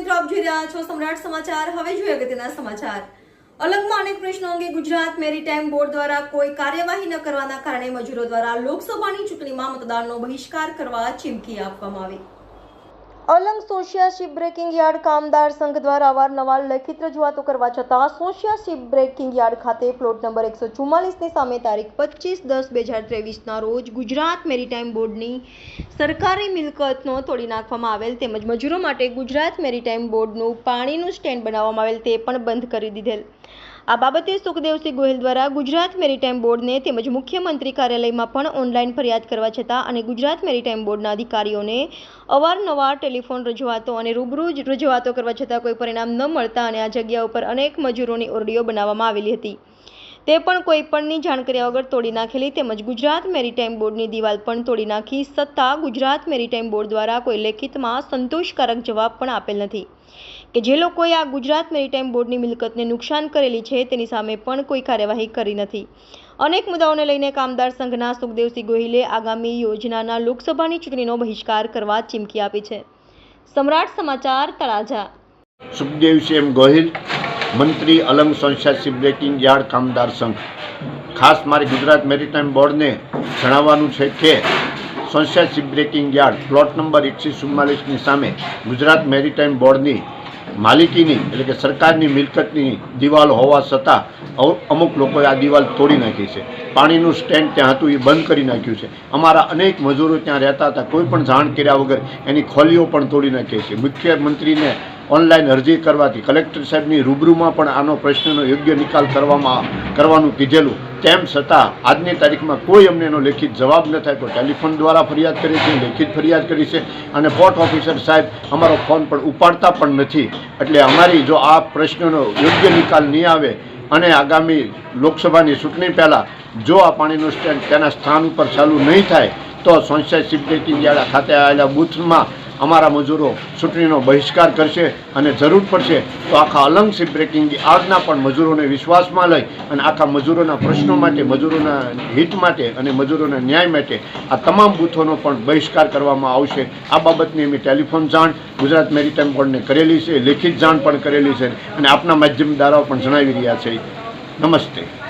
મિત્રો, આપ જોઈ રહ્યા છો સમ્રાટ સમાચાર. હવે જોઈએ અગત્યના સમાચાર. અલગમાં અનેક પ્રશ્નો અંગે ગુજરાત મેરીટાઈમ બોર્ડ દ્વારા કોઈ કાર્યવાહી ન કરવાના કારણે મજૂરો દ્વારા લોકસભાની ચૂંટણીમાં મતદાનનો બહિષ્કાર કરવા ચીમકી આપવામાં આવી. Alang Sosiya ship breaking yard કામદાર સંઘ દ્વારા અવારનવાર લેખિત રજૂઆતો કરવા છતાં સોશિયા શિપ બ્રેકિંગ યાર્ડ ખાતે પ્લોટ નંબર એકસો ચુમ્માલીસની સામે તારીખ પચીસ દસ બે હજાર ત્રેવીસના રોજ ગુજરાત મેરીટાઈમ બોર્ડની સરકારી મિલકતનો તોડી નાખવામાં આવેલ તેમજ મજૂરો માટે ગુજરાત મેરીટાઈમ બોર્ડનું પાણીનું સ્ટેન્ડ બનાવવામાં આવેલ તે પણ બંધ કરી દીધેલ. આ બાબતે સુખદેવસિંહ ગોહિલ દ્વારા ગુજરાત મેરીટાઈમ બોર્ડને તેમજ મુખ્યમંત્રી કાર્યાલયમાં પણ ઓનલાઈન ફરિયાદ કરવા છતાં અને ગુજરાત મેરીટાઈમ બોર્ડના અધિકારીઓને અવારનવાર ટેલિફોન રજૂઆતો અને રૂબરૂ રજૂઆતો કરવા છતાં કોઈ પરિણામ ન મળતા અને આ જગ્યા ઉપર અનેક મજૂરોની ઓરડીઓ બનાવવામાં આવેલી હતી. તે પણ કોઈ પણની જાણ કર્યા વગર તોડી નાખેલી તેમજ ગુજરાત મેરીટાઈમ બોર્ડની દિવાલ પણ તોડી નાખી છતાં ગુજરાત મેરીટાઈમ બોર્ડ દ્વારા કોઈ લેખિતમાં સંતોષકારક જવાબ પણ આપેલ નથી. કે જે લોકોએ આ ગુજરાત મેરીટાઈમ બોર્ડની મિલકતને નુકસાન કરેલી છે તેની સામે પણ કોઈ કાર્યવાહી કરી નથી. અનેક મુદ્દાઓને લઈને કામદાર સંઘના સુખદેવસિંહ ગોહિલે આગામી યોજનાના લોકસભાની ચૂંટણીનો બહિષ્કાર કરવા ચીમકી આપી છે. સમ્રાટ સમાચાર તળાજા. સુખદેવસિંહ ગોહિલ. મંત્રી અલંગ સંસ્થા બ્રેકિંગ યાર્ડ કામદાર સંઘ. ખાસ મારે ગુજરાત મેરીટાઈમ બોર્ડને જણાવવાનું છે કે સંસ્થા બ્રેકિંગ યાર્ડ પ્લોટ નંબર એકસો ચુમ્માલીસની સામે ગુજરાત મેરીટાઈમ બોર્ડની માલિકીની એટલે કે સરકારની મિલકતની દિવાલ હોવા છતાં અમુક લોકોએ આ દિવાલ તોડી નાખી છે. પાણીનું સ્ટેન્ડ ત્યાં હતું, એ બંધ કરી નાખ્યું છે. અમારા અનેક મજૂરો ત્યાં રહેતા હતા, કોઈ પણ જાણ કર્યા વગર એની ખોલીઓ પણ તોડી નાખી છે. મુખ્યમંત્રીને ઓનલાઈન અરજી કરવાથી કલેક્ટર સાહેબની રૂબરૂમાં પણ આનો પ્રશ્નનો યોગ્ય નિકાલ કરવામાં, કરવાનું કીધેલું. તેમ છતાં, આજની તારીખમાં કોઈ અમને એનો લેખિત જવાબ ન થાય. તો ટેલિફોન દ્વારા ફરિયાદ કરી છે, લેખિત ફરિયાદ કરી છે. અને પોર્ટ ઓફિસર સાહેબ અમારો ફોન પણ ઉપાડતા પણ નથી. એટલે અમારી જો આ પ્રશ્નનો યોગ્ય નિકાલ નહીં આવે અને આગામી લોકસભાની ચૂંટણી પહેલાં જો આ પાણીનું સ્ટેન્ડ તેના સ્થાન ઉપર ચાલુ નહીં થાય, તો સંસદ યાર્ડ ખાતે આવેલા બૂથમાં અમારા મજૂરો ચૂંટણીનો બહિષ્કાર કરશે અને જરૂર પડશે તો આખા અલંગ બ્રેકિંગની બ્રેકિંગ યાર્ડના પણ મજૂરોને વિશ્વાસમાં લઈ અને આખા મજૂરોના પ્રશ્નો માટે, મજૂરોના હિત માટે અને મજૂરોના ન્યાય માટે આ તમામ બૂથોનો પણ બહિષ્કાર કરવામાં આવશે. આ બાબતની અમે ટેલિફોન જાણ ગુજરાત મેરીટાઈમ બોર્ડને કરેલી છે, લેખિત જાણ પણ કરેલી છે અને આપના માધ્યમ દ્વારા પણ જણાવી રહ્યા છે. નમસ્તે.